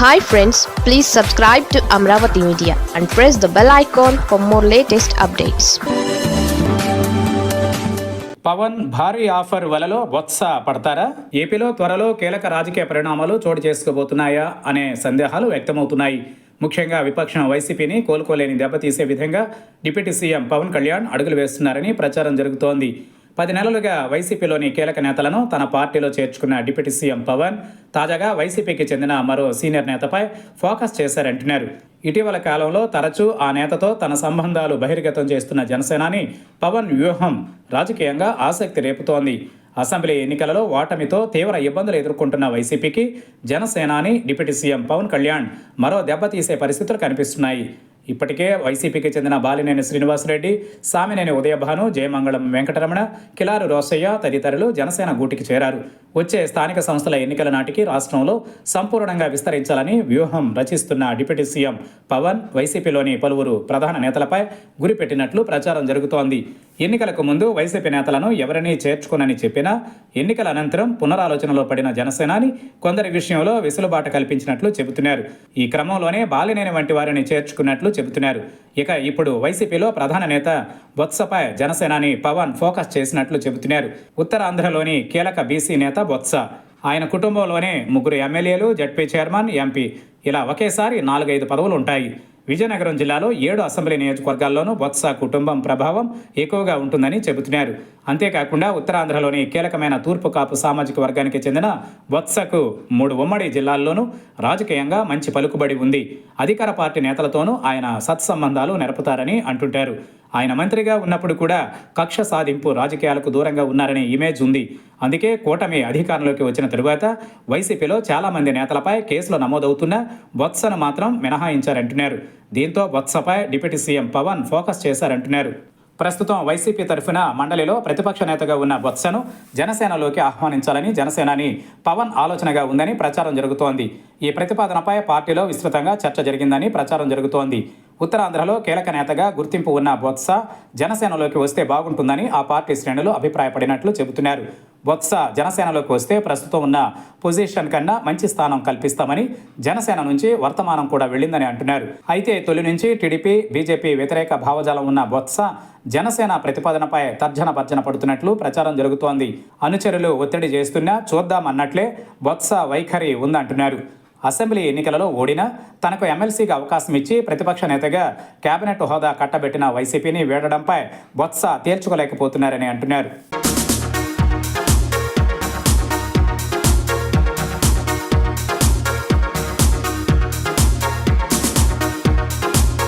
Hi friends please subscribe to Amaravati media and press the bell icon for more latest updates Pawan భారీ offer వలలో బొత్స పడతారా? ఏపీలో త్వరలో కీలక రాజకీయ పరిణామాలు చోటు చేసుకోబోతున్నాయా అనే సందేహాలు వ్యక్తమవుతున్నాయి. ముఖ్యంగా విపక్షం వైసీపీని కోలుకోలేని దెబ్బతీసే విధంగా డిప్యూటీ సీఎం పవన్ కళ్యాణ్ అడుగులు వేస్తున్నారని ప్రచారం జరుగుతోంది. పది నెలలుగా వైసీపీలోని కీలక నేతలను తన పార్టీలో చేర్చుకున్న డిప్యూటీ సీఎం పవన్ తాజాగా వైసీపీకి చెందిన మరో సీనియర్ నేతపై ఫోకస్ చేశారంటున్నారు. ఇటీవల కాలంలో తరచూ ఆ నేతతో తన సంబంధాలు బహిర్గతం చేస్తున్న జనసేనాని పవన్ వ్యూహం రాజకీయంగా ఆసక్తి రేపుతోంది. అసెంబ్లీ ఎన్నికలలో ఓటమితో తీవ్ర ఇబ్బందులు ఎదుర్కొంటున్న వైసీపీకి జనసేనాని డిప్యూటీ సీఎం పవన్ కళ్యాణ్ మరో దెబ్బతీసే పరిస్థితులు కనిపిస్తున్నాయి. ఇప్పటికే వైసీపీకి చెందిన బాలినేని శ్రీనివాసరెడ్డి సామినేని ఉదయభాను జయమంగళం వెంకటరమణ కిలారు రోసయ్య తదితరులు జనసేన గూటికి చేరారు. వచ్చే స్థానిక సంస్థల ఎన్నికల నాటికి రాష్ట్రంలో సంపూర్ణంగా విస్తరించాలని వ్యూహం రచిస్తున్న డిప్యూటీ సీఎం పవన్ వైసీపీలోని పలువురు ప్రధాన నేతలపై గురిపెట్టినట్లు ప్రచారం జరుగుతోంది. ఎన్నికలకు ముందు వైసీపీ నేతలను ఎవరినీ చేర్చుకోనని చెప్పినా ఎన్నికల అనంతరం పునరాలోచనలో పడిన జనసేనాని కొందరి విషయంలో వెసులుబాటు కల్పించినట్లు చెబుతున్నారు. ఈ క్రమంలోనే బాలినేని వంటి వారిని చేర్చుకున్నట్లు చెబుతున్నారు. ఇక ఇప్పుడు వైసీపీలో ప్రధాన నేత బొత్సపై జనసేనాని పవన్ ఫోకస్ చేసినట్లు చెబుతున్నారు. ఉత్తరాంధ్రలోని కీలక బీసీ నేత బొత్స. ఆయన కుటుంబంలోనే ముగ్గురు ఎమ్మెల్యేలు జడ్పీ చైర్మన్ ఎంపీ. ఇలా ఒకేసారి నాలుగైదు పదవులు ఉంటాయి విజయనగరం జిల్లాలో ఏడు అసెంబ్లీ నియోజకవర్గాల్లోనూ బొత్స కుటుంబం ప్రభావం ఎక్కువగా ఉంటుందని చెబుతున్నారు. అంతేకాకుండా ఉత్తరాంధ్రలోని కీలకమైన తూర్పు కాపు సామాజిక వర్గానికి చెందిన బొత్సకు మూడు ఉమ్మడి జిల్లాల్లోనూ రాజకీయంగా మంచి పలుకుబడి ఉంది. అధికార పార్టీ నేతలతోనూ ఆయన సత్సంబంధాలు నెరపుతారని అంటుంటారు. ఆయన మంత్రిగా ఉన్నప్పుడు కూడా కక్ష సాధింపు రాజకీయాలకు దూరంగా ఉన్నారనే ఇమేజ్ ఉంది. అందుకే కూటమి అధికారంలోకి వచ్చిన తరువాత వైసీపీలో చాలామంది నేతలపై కేసులు నమోదవుతున్నా బొత్సను మాత్రం మినహాయించారంటున్నారు. దీంతో బొత్సపై డిప్యూటీ సీఎం పవన్ ఫోకస్ చేశారంటున్నారు. ప్రస్తుతం వైసీపీ తరఫున మండలిలో ప్రతిపక్ష నేతగా ఉన్న బొత్సను జనసేనలోకి ఆహ్వానించాలని జనసేనాని పవన్ ఆలోచనగా ఉందని ప్రచారం జరుగుతోంది. ఈ ప్రతిపాదనపై పార్టీలో విస్తృతంగా చర్చ జరిగిందని ప్రచారం జరుగుతోంది. ఉత్తరాంధ్రలో కీలక నేతగా గుర్తింపు ఉన్న బొత్స జనసేనలోకి వస్తే బాగుంటుందని ఆ పార్టీ శ్రేణులు అభిప్రాయపడినట్లు చెబుతున్నారు. బొత్స జనసేనలోకి వస్తే ప్రస్తుతం ఉన్న పొజిషన్ కన్నా మంచి స్థానం కల్పిస్తామని జనసేన నుంచి వర్తమానం కూడా వెళ్ళిందని అంటున్నారు. అయితే తొలి నుంచి టీడీపీ బీజేపీ వ్యతిరేక భావజాలం ఉన్న బొత్స జనసేన ప్రతిపాదనపై తర్జన భర్జన పడుతున్నట్లు ప్రచారం జరుగుతోంది. అనుచరులు ఒత్తిడి చేస్తున్నా చూద్దామన్నట్లే బొత్స వైఖరి ఉందంటున్నారు. అసెంబ్లీ ఎన్నికలలో ఓడినా తనకు ఎమ్మెల్సీగా అవకాశం ఇచ్చి ప్రతిపక్ష నేతగా కేబినెట్ హోదా కట్టబెట్టిన వైసీపీని వీడడంపై బొత్స తేల్చుకోలేకపోతున్నారని అంటున్నారు.